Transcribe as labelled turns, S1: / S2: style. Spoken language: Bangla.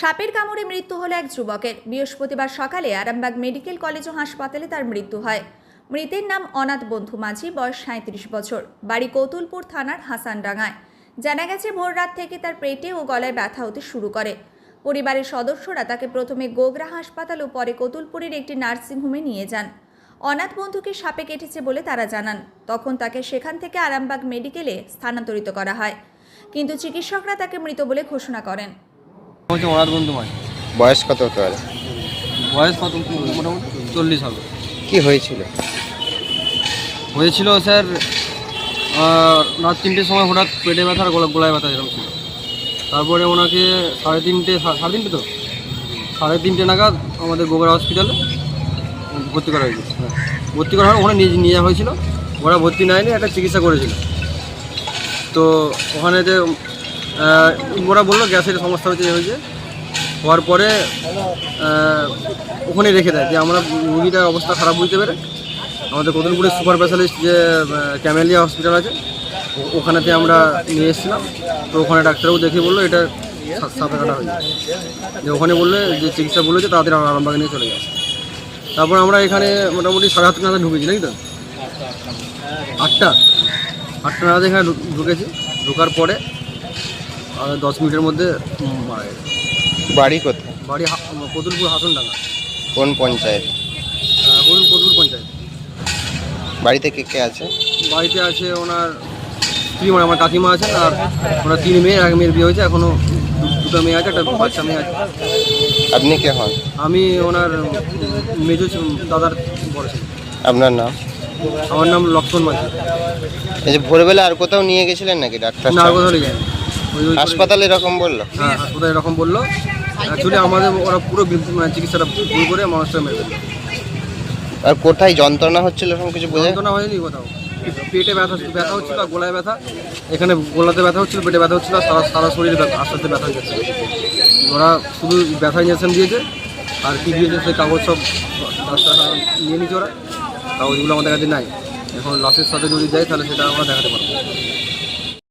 S1: সাপের কামড়ে মৃত্যু হলো এক যুবকের। বৃহস্পতিবার সকালে আরামবাগ মেডিকেল কলেজ ও হাসপাতালে তার মৃত্যু হয়। মৃতের নাম অনাথ বন্ধু মাঝি, বয়স সাঁত্রিশ বছর। বাড়ি কৌতুলপুর থানার হাসানডাঙ্গায়। জানা গেছে, ভোর রাত থেকে তার পেটে ও গলায় ব্যথা হতে শুরু করে। পরিবারের সদস্যরা তাকে প্রথমে গোগরা হাসপাতাল ও পরে কতুলপুরের একটি নার্সিংহোমে নিয়ে যান। অনাথ বন্ধুকে সাপে কেটেছে বলে তারা জানান। তখন তাকে সেখান থেকে আরামবাগ মেডিকেলে স্থানান্তরিত করা হয়। কিন্তু চিকিৎসকরা তাকে মৃত বলে ঘোষণা করেন।
S2: হচ্ছে অনাথ বন্ধু মাঝ
S3: বয়স কত হতে পারে?
S2: বয়স কত? মোটামুটি চল্লিশ হবে।
S3: কি হয়েছিল?
S2: হয়েছিল স্যার রাত তিনটের সময় হঠাৎ পেটে ব্যথা আর গলা গোলায় ব্যথা এরকম ছিল। তারপরে ওনাকে সাড়ে তিনটে সাড়ে তিনটে তো? সাড়ে তিনটে নাগাদ আমাদের গোগরা হসপিটালে ভর্তি করা হয়েছিল। হ্যাঁ ভর্তি করা হয় ওখানে নিয়ে নিয়ে যাওয়া হয়েছিল। ওরা ভর্তি নেয়নি একটা চিকিৎসা করেছিল। তো ওখানে যে ওরা বলল গ্যাসের সমস্যা হয়েছে এ হয়েছে। হওয়ার পরে আহ, ওখানে রেখে দেয় যে আমরা রুগীটার অবস্থা খারাপ বুঝতে পেরে আমাদের কদলপুরের সুপার স্পেশালিস্ট যে ক্যামেলিয়া হসপিটাল আছে ওখানেতে আমরা নিয়ে এসেছিলাম। তো ওখানে ডাক্তারবাবু দেখে বলল এটা সা- সাপে কাটা হয়েছে। যে ওখানে বললে যে চিকিৎসা যে তাড়াতাড়ি আরামবাগে নিয়ে চলে যাবে তারপর আমরা এখানে মোটামুটি সাড়ে আটটা নাগাদ ঢুকেছি নাকি তো? আটটা? আটটা নাগাদ এখানে ঢুকেছি। ঢোকার পরে দশ মিনিটের মধ্যে মারা গেছে।
S3: বাড়ি কোথায়?
S2: বাড়ি কদুলপুর হাসনডাঙ্গা।
S3: কোন পঞ্চায়েত?
S2: আহ, কদুল কদুল পঞ্চায়েত।
S3: বাড়িতে কে কে আছে?
S2: বাড়িতে আছে ওনার স্ত্রী মানে আমার কাকিমা আছেন আর ওনার তিন মেয়ে এক মেয়ের বিয়ে হয়েছে এখনও দু- দুটো মেয়ে আছে একটা বাচ্চা মেয়ে আছে।
S3: আপনি কে হন?
S2: আমি ওনার মেজো দাদার বড় ছেলে।
S3: আপনার নাম?
S2: আমার নাম লক্ষণ মাঝি।
S3: এই যে ভোরবেলা আর কোথাও নিয়ে গেছিলেন নাকি ডাক্তার
S2: না
S3: সাহেব?
S2: কোথাও নিয়ে
S3: হাসপাতালে এরকম বলল?
S2: হ্যাঁ হাসপাতালে এরকম বলল। অ্যাকচুয়ালি আমাদের ওরা পুরো মানে চিকিৎসাটা ভুল করে মানুষটা মেরে দিল
S3: আর কোথায় যন্ত্রণা হচ্ছিল এরকম কিছু বোঝা
S2: যন্ত্রণা হয়নি কোথাও। পেটে ব্যথা ব্যথা হচ্ছিল আর গোলায় ব্যথা। এখানে গোলাতে ব্যথা হচ্ছিল পেটে ব্যথা হচ্ছিল আর সারা সারা শরীরে ব্যথা আস্তে আস্তে ব্যথা হয়ে যাচ্ছে ওরা শুধু ব্যথা ইঞ্জেকশন দিয়েছে আর কি দিয়েছে সেই কাগজ সব নিয়ে নিচ্ছে ওরা। কাগজগুলো আমাদের কাছে নাই। এখন লাশের সাথে যদি যায় তাহলে সেটা আমরা দেখাতে পারব।